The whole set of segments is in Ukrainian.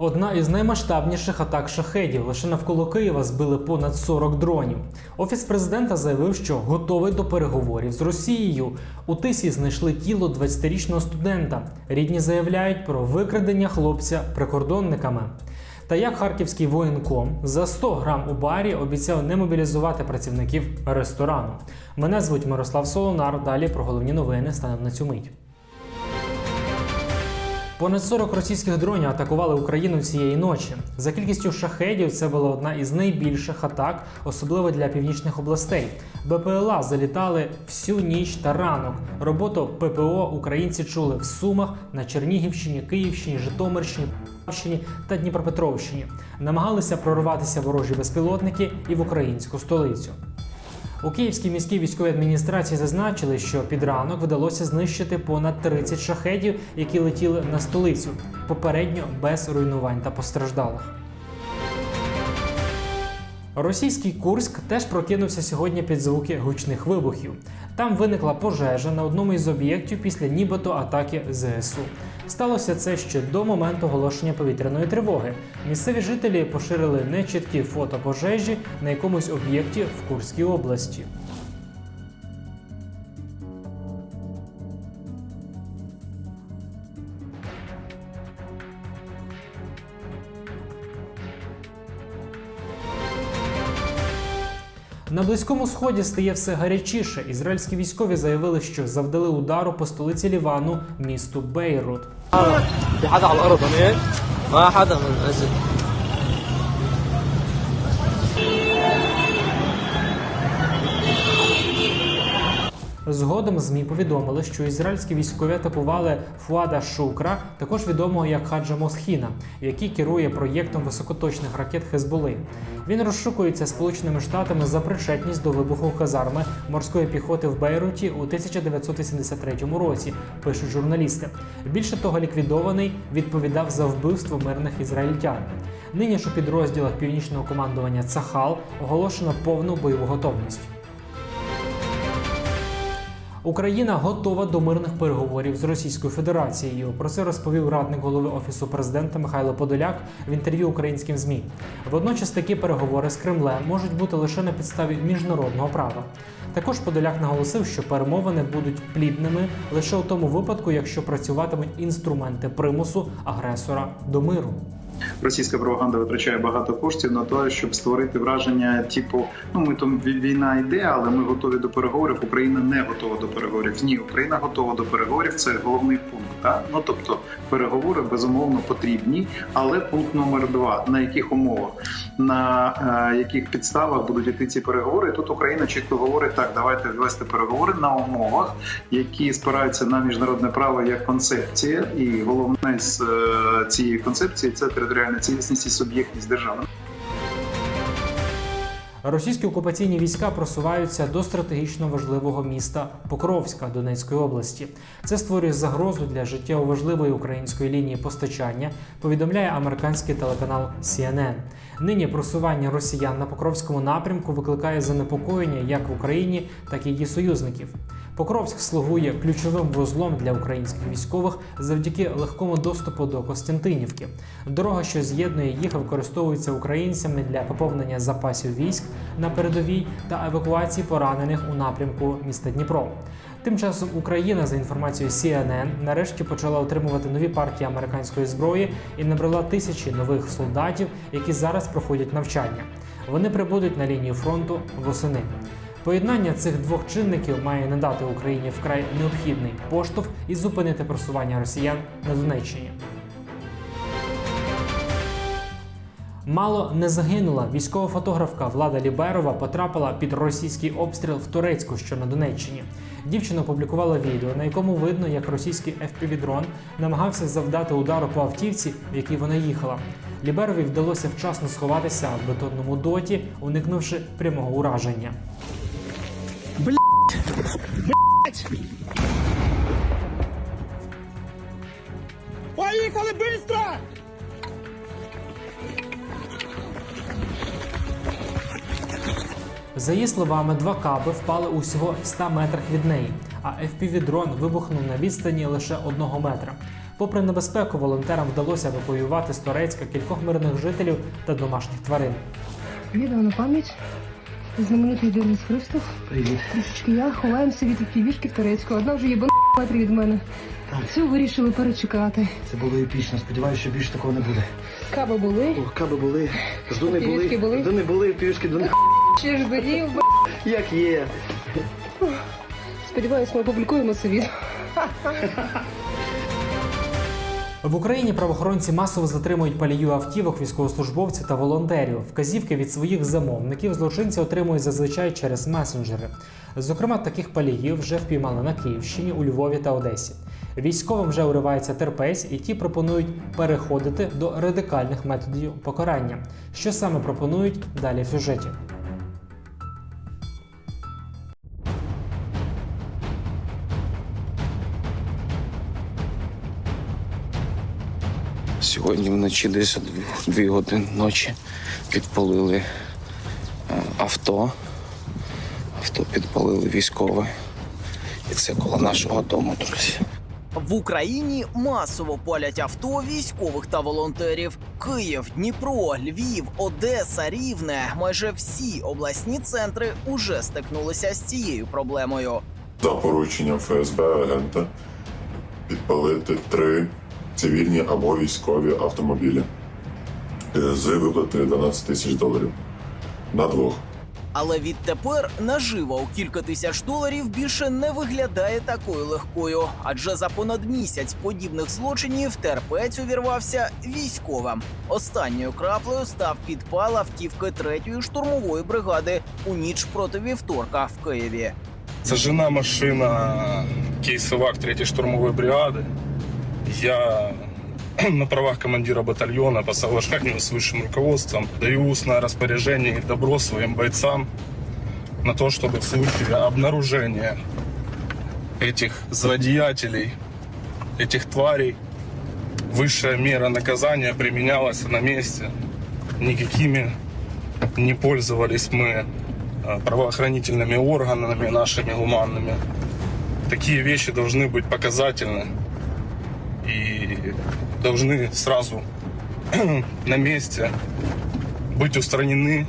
Одна із наймасштабніших атак шахедів. Лише навколо Києва збили понад 40 дронів. Офіс президента заявив, що готовий до переговорів з Росією. У тисі знайшли тіло 20-річного студента. Рідні заявляють про викрадення хлопця прикордонниками. Та як харківський воєнком за 100 грам у барі обіцяв не мобілізувати працівників ресторану. Мене звуть Мирослав Солонар. Далі про головні новини станемо на цю мить. Понад 40 російських дронів атакували Україну цієї ночі. За кількістю шахедів це була одна із найбільших атак, особливо для північних областей. БПЛА залітали всю ніч та ранок. Роботу ППО українці чули в Сумах, на Чернігівщині, Київщині, Житомирщині. Та Дніпропетровщині намагалися прорватися ворожі безпілотники і в українську столицю. У Київській міській військовій адміністрації зазначили, що під ранок вдалося знищити понад 30 шахедів, які летіли на столицю, попередньо без руйнувань та постраждалих. Російський Курськ теж прокинувся сьогодні під звуки гучних вибухів. Там виникла пожежа на одному із об'єктів після нібито атаки ЗСУ. Сталося це ще до моменту оголошення повітряної тривоги. Місцеві жителі поширили нечіткі фото пожежі на якомусь об'єкті в Курській області. На близькому сході стає все гарячіше. Ізраїльські військові заявили, що завдали удару по столиці Лівану, місту Бейрут. في حدا على الأرض هناك ما حدا من أجل. Згодом ЗМІ повідомили, що ізраїльські військові атакували Фуада Шукра, також відомого як Хаджа Мосхіна, який керує проєктом високоточних ракет Хезболи. Він розшукується Сполученими Штатами за причетність до вибуху казарми морської піхоти в Бейруті у 1983 році. Пишуть журналісти. Більше того, ліквідований відповідав за вбивство мирних ізраїльтян. Нині ж у підрозділах північного командування Цахал оголошено повну бойову готовність. Україна готова до мирних переговорів з Російською Федерацією. Про це розповів радник голови офісу президента Михайло Подоляк в інтерв'ю українським змі. Водночас такі переговори з Кремлем можуть бути лише на підставі міжнародного права. Також Подоляк наголосив, що перемовини будуть плідними лише у тому випадку, якщо працюватимуть інструменти примусу агресора до миру. Російська пропаганда витрачає багато коштів на те, щоб створити враження, типу, ну ми там війна йде, але ми готові до переговорів. Україна не готова до переговорів. Ні, Україна готова до переговорів. Це головний пункт. Так? Ну тобто переговори безумовно потрібні, але пункт номер два: на яких умовах, на е, яких підставах будуть йти ці переговори. Тут Україна чітко говорить: так, давайте вести переговори на умовах, які спираються на міжнародне право як концепція, і головне з е, цієї концепції це територіальна цілісність і суб'єктність держави. Російські окупаційні війська просуваються до стратегічно важливого міста Покровська Донецької області. Це створює загрозу для життєво важливої української лінії постачання. Повідомляє американський телеканал CNN. Нині просування росіян на Покровському напрямку викликає занепокоєння як в Україні, так і її союзників. Покровськ слугує ключовим вузлом для українських військових завдяки легкому доступу до Костянтинівки. Дорога, що з'єднує їх, використовується українцями для поповнення запасів військ на передовій та евакуації поранених у напрямку міста Дніпро. Тим часом Україна, за інформацією CNN, нарешті почала отримувати нові партії американської зброї і набрала тисячі нових солдатів, які зараз проходять навчання. Вони прибудуть на лінію фронту восени. Поєднання цих двох чинників має надати Україні вкрай необхідний поштовх і зупинити просування росіян на Донеччині. Мало не загинула. Військова фотографка Влада Ліберова потрапила під російський обстріл в Турецьку, що на Донеччині. Дівчина опублікувала відео, на якому видно, як російський FPV-дрон намагався завдати удару по автівці, в якій вона їхала. Ліберові вдалося вчасно сховатися в бетонному доті, уникнувши прямого ураження. Поїхали швидко! За її словами, два каби впали усього в 100 метрах від неї, а FPV-дрон вибухнув на відстані лише одного метра. Попри небезпеку, волонтерам вдалося евакуювати з Торецька кількох мирних жителів та домашніх тварин. Відео на пам'ять. Знаменитий Денис Христов. Привіт. Трішечки я. Ховаємося від півішки в Турецьку. Одна вже є метрів від мене. Цю вирішили перечекати. Це було епічно. Сподіваюся, що більше такого не буде. Каби були. О, каби були, ждуни Півішки були, були? ждуни були, півішки до них Ще ж дорів. як є. Сподіваюсь, ми опублікуємо це відео. В Україні правоохоронці масово затримують палію автівок, військовослужбовців та волонтерів. Вказівки від своїх замовників злочинці отримують зазвичай через месенджери. Зокрема, таких паліїв вже впіймали на Київщині, у Львові та Одесі. Військовим вже уривається терпець, і ті пропонують переходити до радикальних методів покарання. Що саме пропонують далі в сюжеті? Сьогодні вночі десь о дві- години ночі підпалили е, авто. Авто підпалили військове. І це коло нашого дому, друзі. В Україні масово палять авто військових та волонтерів. Київ, Дніпро, Львів, Одеса, Рівне. Майже всі обласні центри уже стикнулися з цією проблемою. за порученням ФСБ агента підпалити три цивільні або військові автомобілі е, з виплати 12 тисяч доларів на двох. Але відтепер нажива у кілька тисяч доларів більше не виглядає такою легкою, адже за понад місяць подібних злочинів терпець увірвався військовим. Останньою краплею став підпал автівки 3-ї штурмової бригади у ніч проти вівторка в Києві. Зажжена машина кейсовак 3-й штурмовой бригады. Я на правах командира батальона по соглашению с высшим руководством даю устное распоряжение и добро своим бойцам на то, чтобы в случае обнаружения этих злодеятелей, этих тварей, высшая мера наказания применялась на месте. Никакими не пользовались мы э, правоохранительными органами нашими гуманными. Такие вещи должны быть показательны и должны сразу на месте быть устранены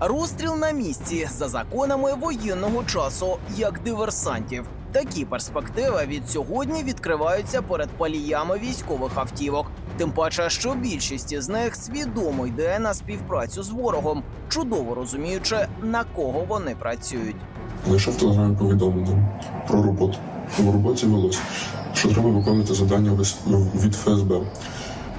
Розстріл на місці за законами воєнного часу, як диверсантів. Такі перспективи від сьогодні відкриваються перед паліями військових автівок. Тим паче, що більшість із них свідомо йде на співпрацю з ворогом, чудово розуміючи, на кого вони працюють. Лише в телеграмі повідомлено про роботу. В роботі велось, що треба виконувати завдання вис- від ФСБ.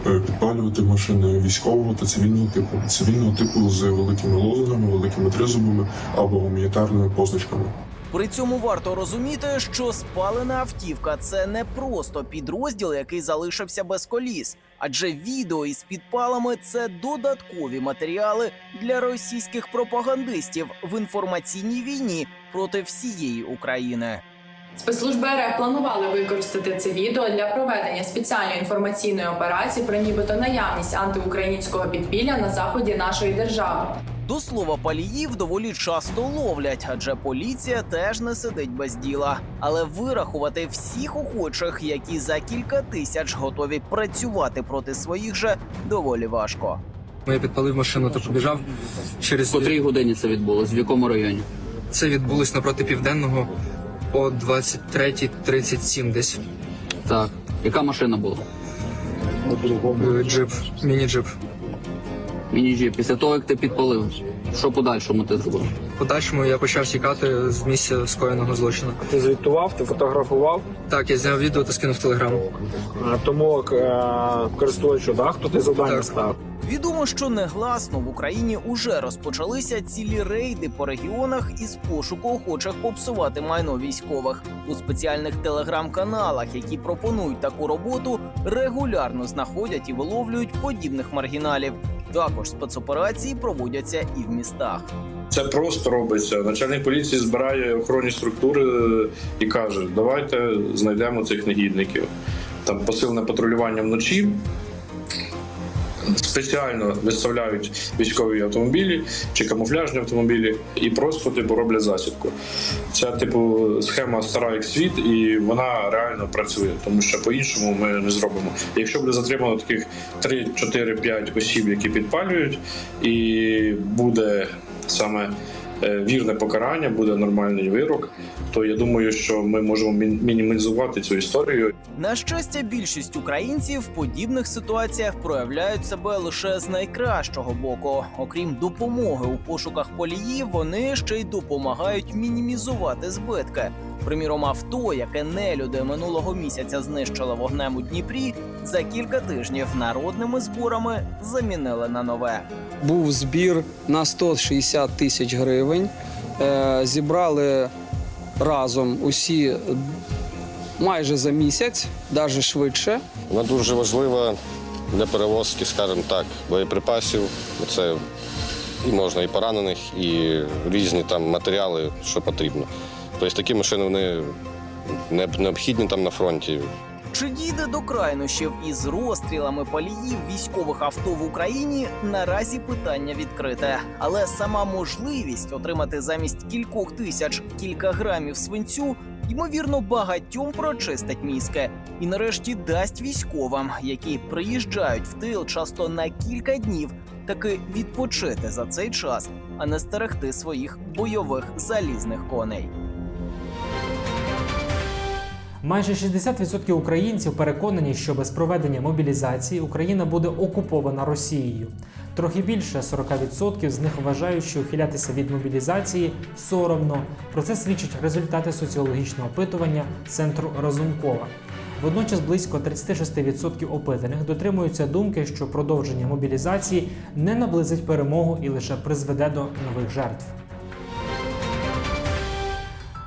Е, Підпалювати машини військового та цивільного типу, цивільного типу з великими лозунгами, великими тризубами або гуманітарними позначками. При цьому варто розуміти, що спалена автівка це не просто підрозділ, який залишився без коліс, адже відео із підпалами це додаткові матеріали для російських пропагандистів в інформаційній війні проти всієї України. Спецслужби РФ планували використати це відео для проведення спеціальної інформаційної операції про нібито наявність антиукраїнського підпілля на заході нашої держави. До слова, паліїв доволі часто ловлять, адже поліція теж не сидить без діла. Але вирахувати всіх охочих, які за кілька тисяч готові працювати проти своїх же, доволі важко. Я підпалив машину та побіжав через В котрій годині це відбулось? В якому районі? це відбулось напроти південного о 23.37 десь. Так. Яка машина була? Е, Джип, міні-джип. Мініджі, після того, як ти підпалив, що подальшому ти зробив? Подальшому я почав тікати з місця скоєного злочину. Ти звітував, ти фотографував, Так, я зняв відео та скинув в телеграм. е, тому е, користувачу, да, хто ти завдання Так. став. Відомо, що негласно в Україні уже розпочалися цілі рейди по регіонах із пошуку охочих попсувати майно військових у спеціальних телеграм-каналах, які пропонують таку роботу, регулярно знаходять і виловлюють подібних маргіналів. Також спецоперації проводяться і в містах. Це просто робиться. Начальник поліції збирає охоронні структури і каже: давайте знайдемо цих негідників. Там посилене патрулювання вночі. Спеціально виставляють військові автомобілі чи камуфляжні автомобілі і просто типу роблять засідку. Ця типу схема стара як світ, і вона реально працює, тому що по-іншому ми не зробимо. Якщо буде затримано таких 3, 4, 5 осіб, які підпалюють, і буде саме вірне покарання, буде нормальний вирок, то я думаю, що ми можемо мін- мінімізувати цю історію. На щастя, більшість українців в подібних ситуаціях проявляють себе лише з найкращого боку. Окрім допомоги у пошуках поліїв, вони ще й допомагають мінімізувати збитки. Приміром, авто, яке нелюди минулого місяця знищили вогнем у Дніпрі, за кілька тижнів народними зборами замінили на нове. був збір на 160 тисяч гривень. Е, Зібрали разом усі майже за місяць, навіть швидше. Вона дуже важлива для перевозки, скажімо так, боєприпасів. Це і можна і поранених, і різні там матеріали, що потрібно. Тобто такі машини вони не- необхідні там на фронті. Чи дійде до крайнощів із розстрілами паліїв військових авто в Україні? Наразі питання відкрите. Але сама можливість отримати замість кількох тисяч кілька грамів свинцю ймовірно багатьом прочистить мізки і нарешті дасть військовим, які приїжджають в тил часто на кілька днів, таки відпочити за цей час, а не стерегти своїх бойових залізних коней. Майже 60% українців переконані, що без проведення мобілізації Україна буде окупована Росією. Трохи більше 40% з них вважають, що ухилятися від мобілізації соромно. Про це свідчать результати соціологічного опитування центру Разумкова. Водночас близько 36% опитаних дотримуються думки, що продовження мобілізації не наблизить перемогу і лише призведе до нових жертв.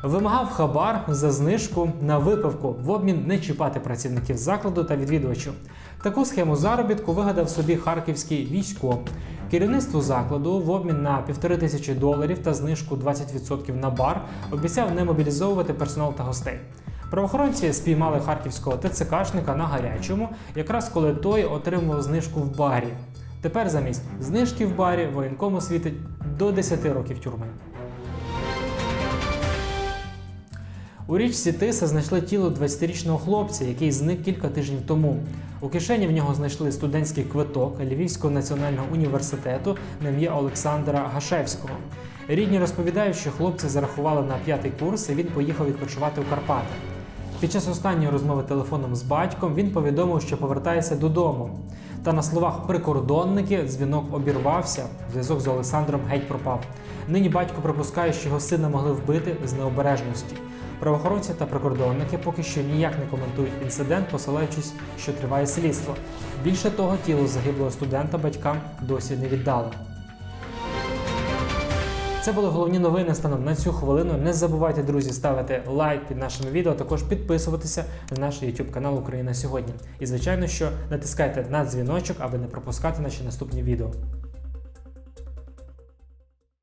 Вимагав хабар за знижку на випивку в обмін не чіпати працівників закладу та відвідувачів. Таку схему заробітку вигадав собі харківський військо. Керівництву закладу в обмін на півтори тисячі доларів та знижку 20% на бар обіцяв не мобілізовувати персонал та гостей. Правоохоронці спіймали харківського ТЦКшника на гарячому, якраз коли той отримував знижку в барі. Тепер замість знижки в барі воєнкому світить до 10 років тюрми. У річці Тиса знайшли тіло 20-річного хлопця, який зник кілька тижнів тому. У кишені в нього знайшли студентський квиток Львівського національного університету на ім'я Олександра Гашевського. Рідні розповідають, що хлопця зарахували на п'ятий курс і він поїхав відпочивати у Карпати. Під час останньої розмови телефоном з батьком він повідомив, що повертається додому. Та на словах прикордонники дзвінок обірвався, зв'язок з Олександром геть пропав. Нині батько припускає, що його сина могли вбити з необережності. Правоохоронці та прикордонники поки що ніяк не коментують інцидент, посилаючись, що триває слідство. Більше того, тіло загиблого студента батькам досі не віддали. Це були головні новини станом на цю хвилину. Не забувайте, друзі, ставити лайк під нашими відео, а також підписуватися на наш YouTube канал Україна сьогодні. І звичайно, що натискайте на дзвіночок, аби не пропускати наші наступні відео.